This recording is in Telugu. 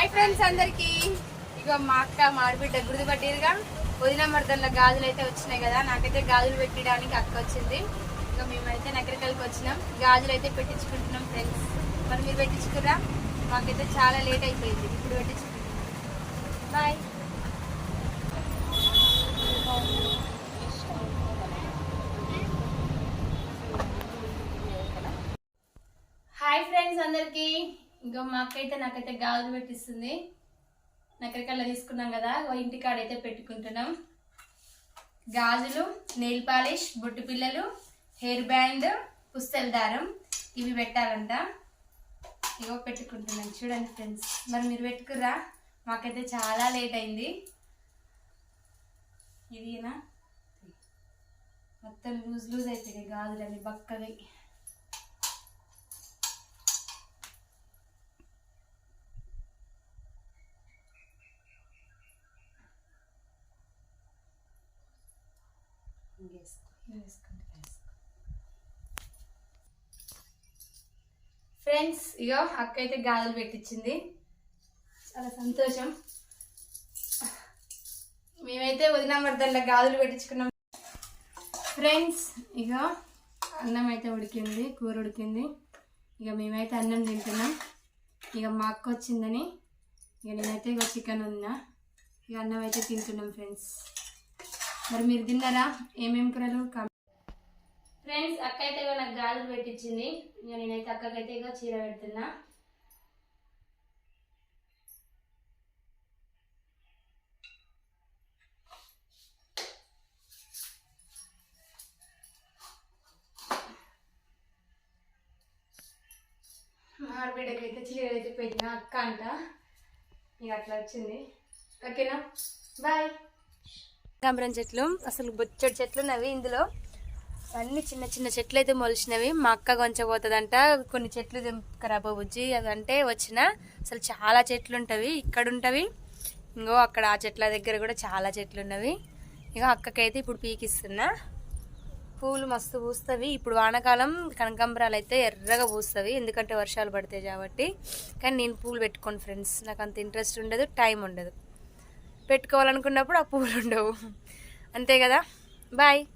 హాయ్ ఫ్రెండ్స్ అందరికి. ఇక మా అక్క మాడిబిడ్డ గుర్తు పట్టిరుగా వదిన మర్దన్ల గాజులు అయితే వచ్చినాయి కదా నాకైతే గాజులు పెట్టడానికి అక్క వచ్చింది. ఇక మేమైతే నగరికల్కి వచ్చినాం. గాజులు అయితే పెట్టించుకుంటున్నాం ఫ్రెండ్స్. మరి మీరు పెట్టించుకురా మాకైతే చాలా లేట్ అయిపోయింది. ఇప్పుడు పెట్టించుకుంటున్నాం. బాయ్ హాయ్ ఫ్రెండ్స్ అందరికీ. ఇంకా మా అక్క అయితే నాకైతే గాజులు పెట్టిస్తుంది. నకరికల్లా తీసుకున్నాం కదా ఓ పెట్టుకుంటున్నాం. గాజులు నెయిల్ పాలిష్ బొట్టు పిల్లలు హెయిర్ బ్యాండ్ పుస్తల దారం ఇవి పెట్టాలంట. ఇగో పెట్టుకుంటున్నాం చూడండి ఫ్రెండ్స్. మరి మీరు పెట్టుకుర్రా? మాకైతే చాలా లేట్ అయింది. ఇదినా? మొత్తం లూజ్ లూజ్ అయిపోయినాయి గాజులన్నీ బక్కగా. ఫ్రెండ్స్ ఇగో అక్క అయితే గాజులు పెట్టించింది చాలా సంతోషం. మేమైతే వదిన గాజులు పెట్టించుకున్నాం. ఫ్రెండ్స్ ఇక అన్నం అయితే ఉడికింది కూర ఉడికింది. ఇక మేమైతే అన్నం తింటున్నాం. ఇక మా అక్క వచ్చిందని ఇక నేనైతే ఇక చికెన్ ఉన్నా. ఇక అన్నం అయితే తింటున్నాం ఫ్రెండ్స్ మరి మీరు తిన్నారా? ఏమేమి కూరలు? ఫ్రెండ్స్ అక్క అయితే నాకు గాజులు పెట్టించింది. ఇక నేనైతే అక్కకైతే ఇక చీర పెడుతున్నా. ఆడబిడ్డకి చీర అయితే పెట్టిన అక్క అంట. ఇక అట్లా వచ్చింది. ఓకేనా? బాయ్. కనకాంబరం చెట్లు అసలు బొచ్చడి చెట్లు ఉన్నవి ఇందులో. అన్ని చిన్న చిన్న చెట్లు అయితే మొలిచినవి. మా అక్క కొంచెం పోతుందంట కొన్ని చెట్లు ఖరాబ్ అవ్వచ్చు అదంటే వచ్చిన. అసలు చాలా చెట్లు ఉంటవి ఇక్కడ ఉంటవి ఇంకో అక్కడ ఆ చెట్ల దగ్గర కూడా చాలా చెట్లు ఉన్నవి ఇక అక్కకైతే ఇప్పుడు పీకిస్తున్నా. పూలు మస్తు పూస్తవి. ఇప్పుడు వానకాలం కనకాంబరాలు అయితే ఎర్రగా పూస్తవి. ఎందుకంటే వర్షాలు పడతాయి కాబట్టి. కానీ నేను పూలు పెట్టుకోను ఫ్రెండ్స్. నాకు అంత ఇంట్రెస్ట్ ఉండదు టైం ఉండదు. పెట్టుకోవాలనుకున్నప్పుడు ఆ పూలు ఉండవు. అంతే కదా? బాయ్